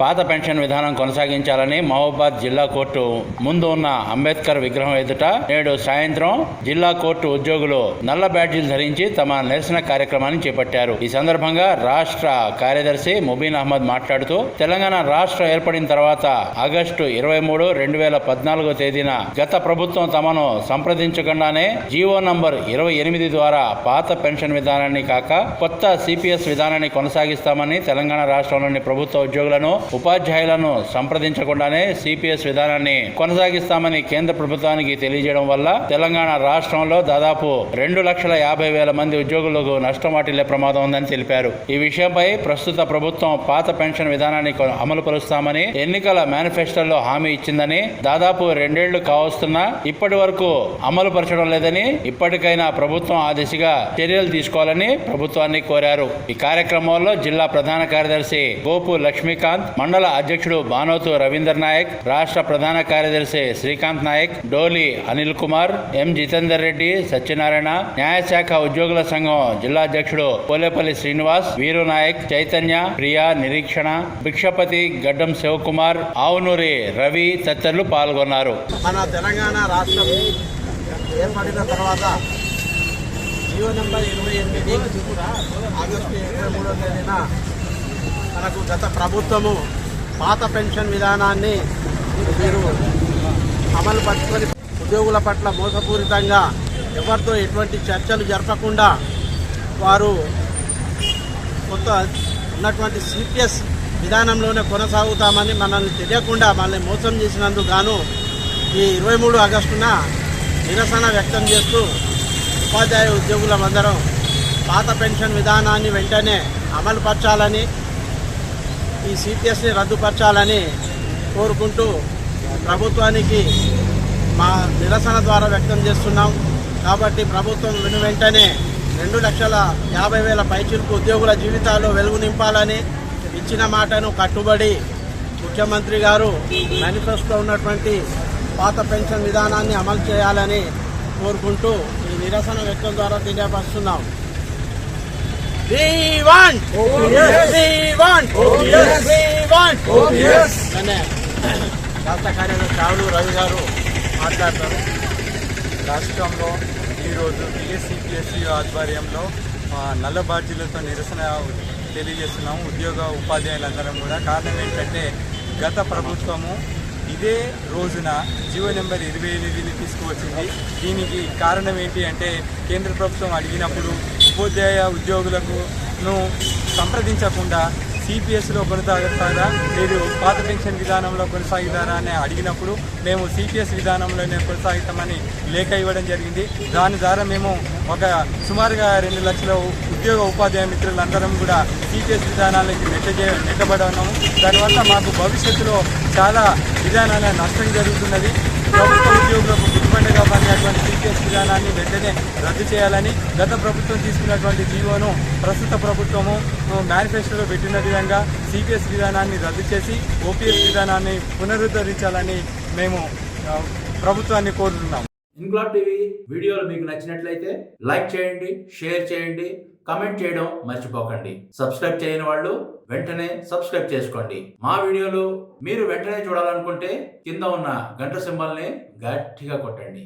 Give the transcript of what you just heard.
పాత పెన్షన్ విధానం కొనసాగించాలని మహబూబాద్ జిల్లా కోర్టు ముందు ఉన్న అంబేద్కర్ విగ్రహం ఎదుట నేడు సాయంత్రం జిల్లా కోర్టు ఉద్యోగులు నల్ల బ్యాడ్జీలు ధరించి తమ నిరసన కార్యక్రమాన్ని చేపట్టారు. ఈ సందర్భంగా రాష్ట్ర కార్యదర్శి ముబీన్ అహ్మద్ మాట్లాడుతూ తెలంగాణ రాష్ట్రం ఏర్పడిన తర్వాత ఆగస్టు ఇరవై మూడు రెండు వేల పద్నాలుగో తేదీన గత ప్రభుత్వం తమను సంప్రదించకుండానే జీవో నంబర్ ఇరవై ఎనిమిది ద్వారా పాత పెన్షన్ విధానాన్ని కాక కొత్త సిపిఎస్ విధానాన్ని కొనసాగిస్తామని తెలంగాణ రాష్ట్రంలోని ప్రభుత్వ ఉద్యోగులను ఉపాధ్యాయులను సంప్రదించకుండానే సిపిఎస్ విధానాన్ని కొనసాగిస్తామని కేంద్ర ప్రభుత్వానికి తెలియజేయడం వల్ల తెలంగాణ రాష్ట్రంలో దాదాపు రెండు లక్షల యాభై వేల మంది ఉద్యోగులకు నష్టం వాటిల్లే ప్రమాదం ఉందని తెలిపారు. ఈ విషయంపై ప్రస్తుత ప్రభుత్వం పాత పెన్షన్ విధానాన్ని కొ- అమలు పరుస్తామని ఎన్నికల మేనిఫెస్టోలో హామీ ఇచ్చిందని దాదాపు రెండేళ్ళు కావస్తున్నా ఇప్పటి వరకు అమలు పరచడం లేదని ఇప్పటికైనా ప్రభుత్వం ఆ దిశగా చర్యలు తీసుకోవాలని ప్రభుత్వాన్ని కోరారు. ఈ కార్యక్రమంలో జిల్లా ప్రధాన కార్యదర్శి గోపు లక్ష్మీకాంత్ మండల అధ్యక్షుడు బానోతు రవీందర్ నాయక్ రాష్ట్ర ప్రధాన కార్యదర్శి శ్రీకాంత్ నాయక్ డోలి అనిల్ కుమార్ ఎం జితేందర్ రెడ్డి సత్యనారాయణ న్యాయశాఖ ఉద్యోగుల సంఘం జిల్లా అధ్యక్షుడు పోలేపల్లి శ్రీనివాస్ వీరు నాయక్ చైతన్య ప్రియా నిరీక్షణ భిక్షపతి గడ్డం శివకుమార్ ఆవునూరి రవి తదితరులు పాల్గొన్నారు. మన తెలంగాణ రాష్ట్రం ఏర్పడిన తర్వాత జియో నెంబర్ ఇరవై ఎనిమిది ఆగస్టు ఇరవై మూడో తేదీన మనకు గత ప్రభుత్వము పాత పెన్షన్ విధానాన్ని మీరు అమలు పరుచుకొని ఉద్యోగుల పట్ల మోసపూరితంగా ఎవరితో ఎటువంటి చర్చలు జరపకుండా వారు కొత్త ఉన్నటువంటి సిపిఎస్ విధానంలోనే కొనసాగుతామని మనల్ని తెలియకుండా మనల్ని మోసం చేసినందుకు గాను ఈ ఇరవై మూడు ఆగస్టున నిరసన వ్యక్తం చేస్తూ ఉపాధ్యాయ ఉద్యోగులమందరం పాత పెన్షన్ విధానాన్ని వెంటనే అమలుపరచాలని ఈ సిపిఎస్ని రద్దుపరచాలని కోరుకుంటూ ప్రభుత్వానికి మా నిరసన ద్వారా వ్యక్తం చేస్తున్నాం. కాబట్టి ప్రభుత్వం వెను వెంటనే రెండు లక్షల యాభై వేల పైచిలకు ఉద్యోగుల జీవితాల్లో వెలుగు నింపాలని ఇచ్చిన మాటను కట్టుబడి ముఖ్యమంత్రి గారు మేనిఫెస్టో ఉన్నటువంటి పాత పెన్షన్ విధానాన్ని అమలు చేయాలని కోరుకుంటూ ఈ నిరసన వ్యక్తం ద్వారా తెలియపరుస్తున్నాం. We want! We want! We want! అనే రాష్ట్ర కార్యదర్శి రావులు రవి గారు మాట్లాడతారు రాష్ట్రంలో ఈరోజు బిఎస్సిపిఎస్సి ఆధ్వర్యంలో నల్ల బాధ్యులతో నిరసన తెలియజేస్తున్నాము ఉద్యోగ ఉపాధ్యాయులందరం కూడా కారణం ఏంటంటే గత ప్రభుత్వము ఇదే రోజున జీవో నెంబర్ ఇరవై ఎనిమిదిని తీసుకువచ్చింది దీనికి కారణం ఏంటి అంటే కేంద్ర ప్రభుత్వం అడిగినప్పుడు ఉపాధ్యాయ ఉద్యోగులకు సంప్రదించకుండా సిపిఎస్లో కొనసాగుతారా మీరు పాత పెన్షన్ విధానంలో కొనసాగుతారా అని అడిగినప్పుడు మేము సిపిఎస్ విధానంలోనే కొనసాగుతామని లేఖ ఇవ్వడం జరిగింది. దాని ద్వారా మేము ఒక సుమారుగా రెండు లక్షల ఉద్యోగ ఉపాధ్యాయ మిత్రులందరం కూడా సిపిఎస్ విధానాలకి నెట్టజే నెట్టబడి ఉన్నాము దానివల్ల మాకు భవిష్యత్తులో చాలా విధానాల నష్టం జరుగుతున్నది. ప్రభుత్వ ఉద్యోగులకు పడినటువంటి విధానాన్ని వెంటనే రద్దు చేయాలని గత ప్రభుత్వం తీసుకున్నటువంటి జీవోను ప్రస్తుత ప్రభుత్వము మేనిఫెస్టోలో పెట్టిన విధంగా సిపిఎస్ విధానాన్ని రద్దు చేసి ఓపీఎస్ విధానాన్ని పునరుద్ధరించాలని మేము ప్రభుత్వాన్ని కోరుతున్నాం ఇంక్లాబ్ టీవీ వీడియోలు మీకు నచ్చినట్లయితే లైక్ చేయండి షేర్ చేయండి కమెంట్ చేయడం మర్చిపోకండి. సబ్స్క్రైబ్ చేయని వాళ్ళు వెంటనే సబ్స్క్రైబ్ చేసుకోండి. మా వీడియోలు మీరు వెంటనే చూడాలనుకుంటే కింద ఉన్న గంట సింబల్ని గట్టిగా కొట్టండి.